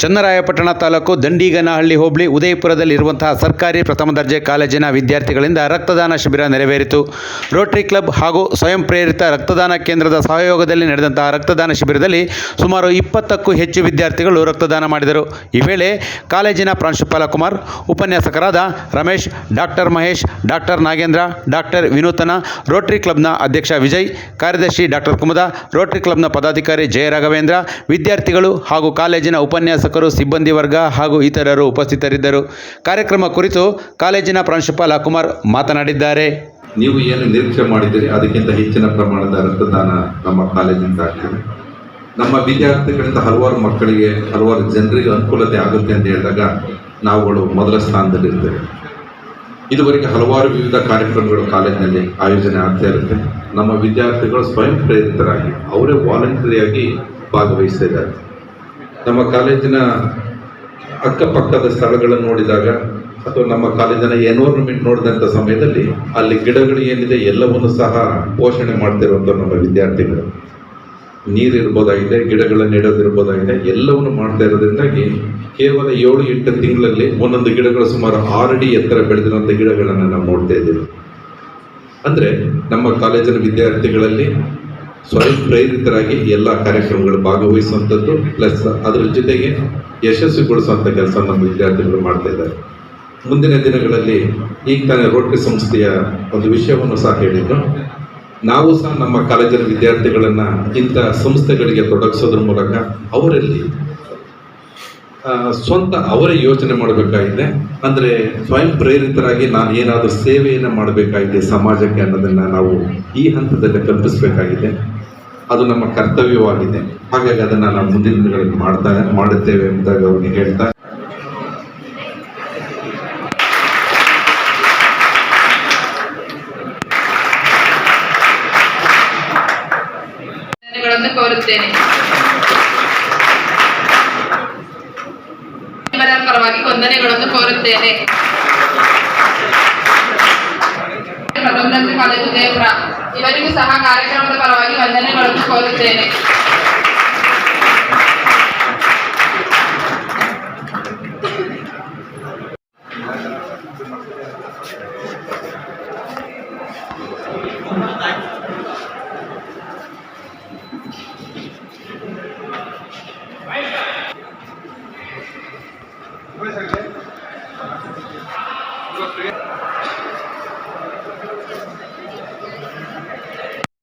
ಚನ್ನರಾಯಪಟ್ಟಣ ತಾಲೂಕು ದಂಡಿಗನಹಳ್ಳಿ ಹೋಬಳಿ ಉದಯಪುರದಲ್ಲಿರುವಂತಹ ಸರ್ಕಾರಿ ಪ್ರಥಮ ದರ್ಜೆ ಕಾಲೇಜಿನ ವಿದ್ಯಾರ್ಥಿಗಳಿಂದ ರಕ್ತದಾನ ಶಿಬಿರ ನೆರವೇರಿತು. ರೋಟರಿ ಕ್ಲಬ್ ಹಾಗೂ ಸ್ವಯಂ ಪ್ರೇರಿತ ರಕ್ತದಾನ ಕೇಂದ್ರದ ಸಹಯೋಗದಲ್ಲಿ ನಡೆದಂತಹ ರಕ್ತದಾನ ಶಿಬಿರದಲ್ಲಿ ಸುಮಾರು ಇಪ್ಪತ್ತಕ್ಕೂ ಹೆಚ್ಚು ವಿದ್ಯಾರ್ಥಿಗಳು ರಕ್ತದಾನ ಮಾಡಿದರು. ಈ ವೇಳೆ ಕಾಲೇಜಿನ ಪ್ರಾಂಶುಪಾಲ ಕುಮಾರ್, ಉಪನ್ಯಾಸಕರಾದ Ramesh, doctor Mahesh, doctor Nagendra, doctor Vinuthana, rotary ಕ್ಲಬ್ನ ಅಧ್ಯಕ್ಷ ವಿಜಯ್, ಕಾರ್ಯದರ್ಶಿ ಡಾಕ್ಟರ್ ಕುಮದ, ರೋಟರಿ ಕ್ಲಬ್ನ ಪದಾಧಿಕಾರಿ ಜಯರಾಘವೇಂದ್ರ, ವಿದ್ಯಾರ್ಥಿಗಳು ಹಾಗೂ ಕಾಲೇಜಿನ ಉಪನ್ಯಾಸಕರು ಸಿಬ್ಬಂದಿ ವರ್ಗ ಹಾಗೂ ಇತರರು ಉಪಸ್ಥಿತರಿದ್ದರು. ಕಾರ್ಯಕ್ರಮ ಕುರಿತು ಕಾಲೇಜಿನ ಪ್ರಾಂಶುಪಾಲ ಕುಮಾರ್ ಮಾತನಾಡಿದ್ದಾರೆ. ನೀವು ಏನು ನಿರೀಕ್ಷೆ ಮಾಡಿದ್ದೀರಿ? ಅದಕ್ಕಿಂತ ಹೆಚ್ಚಿನ ಪ್ರಮಾಣದ ರಕ್ತದಾನ ನಮ್ಮ ಕಾಲೇಜಿನಿಂದ ಆಗ್ತದೆ. ನಮ್ಮ ವಿದ್ಯಾರ್ಥಿಗಳಿಂದ ಹಲವಾರು ಮಕ್ಕಳಿಗೆ, ಹಲವಾರು ಜನರಿಗೆ ಅನುಕೂಲತೆ ಆಗುತ್ತೆ ಅಂತ ಹೇಳಿದಾಗ ನಾವುಗಳು ಮೊದಲ ಸ್ಥಾನದಲ್ಲಿರ್ತೇವೆ ಇದುವರೆಗೆ ಹಲವಾರು ವಿವಿಧ ಕಾರ್ಯಕ್ರಮಗಳು ಕಾಲೇಜಿನಲ್ಲಿ ಆಯೋಜನೆ ಆಗ್ತಾ ಇರುತ್ತೆ. ನಮ್ಮ ವಿದ್ಯಾರ್ಥಿಗಳು ಸ್ವಯಂ ಪ್ರೇರಿತರಾಗಿ, ಅವರೇ ವಾಲಂಟರಿಯಾಗಿ ಭಾಗವಹಿಸ್ತಾ ನಮ್ಮ ಕಾಲೇಜಿನ ಅಕ್ಕಪಕ್ಕದ ಸ್ಥಳಗಳನ್ನು ನೋಡಿದಾಗ ಅಥವಾ ನಮ್ಮ ಕಾಲೇಜಿನ ಎನ್ವೈರನ್ಮೆಂಟ್ ನೋಡಿದಂಥ ಸಮಯದಲ್ಲಿ ಅಲ್ಲಿ ಗಿಡಗಳು ಏನಿದೆ ಎಲ್ಲವನ್ನು ಸಹ ಪೋಷಣೆ ಮಾಡ್ತಿರುವಂಥ ನಮ್ಮ ವಿದ್ಯಾರ್ಥಿಗಳು. ನೀರಿರ್ಬೋದಾಗಿದೆ ಗಿಡಗಳನ್ನು ಇಡೋದಿರ್ಬೋದಾಗಿದೆ ಎಲ್ಲವನ್ನು ಮಾಡ್ತಾ ಇರೋದ್ರಿಂದಾಗಿ ಕೇವಲ ಏಳು ಎಂಟು ತಿಂಗಳಲ್ಲಿ ಒಂದೊಂದು ಗಿಡಗಳು ಸುಮಾರು ಆರು ಅಡಿ ಎತ್ತರ ಬೆಳೆದಿರುವಂಥ ಗಿಡಗಳನ್ನು ನಾವು ನೋಡ್ತಾ ಇದ್ದೀವಿ. ಅಂದರೆ ನಮ್ಮ ಕಾಲೇಜಿನ ವಿದ್ಯಾರ್ಥಿಗಳಲ್ಲಿ ಸ್ವಯಂ ಪ್ರೇರಿತರಾಗಿ ಎಲ್ಲ ಕಾರ್ಯಕ್ರಮಗಳು ಭಾಗವಹಿಸುವಂಥದ್ದು ಪ್ಲಸ್ ಅದರ ಜೊತೆಗೆ ಯಶಸ್ವಿಗೊಳಿಸುವಂಥ ಕೆಲಸ ನಮ್ಮ ವಿದ್ಯಾರ್ಥಿಗಳು ಮಾಡ್ತಾ ಇದ್ದಾರೆ. ಮುಂದಿನ ದಿನಗಳಲ್ಲಿ ಈಗ ತಾನೇ ರೋಟರಿ ಸಂಸ್ಥೆಯ ಒಂದು ವಿಷಯವನ್ನು ಸಹ ಹೇಳಿದ್ರು. ನಾವು ಸಹ ನಮ್ಮ ಕಾಲೇಜಿನ ವಿದ್ಯಾರ್ಥಿಗಳನ್ನು ಇಂಥ ಸಂಸ್ಥೆಗಳಿಗೆ ತೊಡಗಿಸೋದ್ರ ಮೂಲಕ ಅವರಲ್ಲಿ ಸ್ವಂತ ಅವರೇ ಯೋಚನೆ ಮಾಡಬೇಕಾಗಿದೆ. ಅಂದರೆ ಸ್ವಯಂ ಪ್ರೇರಿತರಾಗಿ ನಾನು ಏನಾದರೂ ಸೇವೆಯನ್ನು ಮಾಡಬೇಕಾಗಿದೆ ಸಮಾಜಕ್ಕೆ ಅನ್ನೋದನ್ನು ನಾವು ಈ ಹಂತದಲ್ಲಿ ಕಲ್ಪಿಸಬೇಕಾಗಿದೆ. ಅದು ನಮ್ಮ ಕರ್ತವ್ಯವಾಗಿದೆ. ಹಾಗಾಗಿ ಅದನ್ನು ನಾವು ಮುಂದಿನ ದಿನಗಳಲ್ಲಿ ಮಾಡ್ತಾ, ಮಾಡುತ್ತೇವೆ ಎಂಬುದಾಗಿ ಅವ್ರಿಗೆ ಹೇಳ್ತಾ ಕೋರುತ್ತೇನೆ. ಪರವಾಗಿ ವಂದನೆಗಳನ್ನು ಕೋರುತ್ತೇನೆ ಪ್ರಬಂಧಕ್ಕೆ ಪದವಿ ದೇವ್ರ ಇವರಿಗೂ ಸಹ ಕಾರ್ಯಕ್ರಮದ ಪರವಾಗಿ ವಂದನೆಗಳನ್ನು ಕೋರುತ್ತೇನೆ Thank you. construyendo.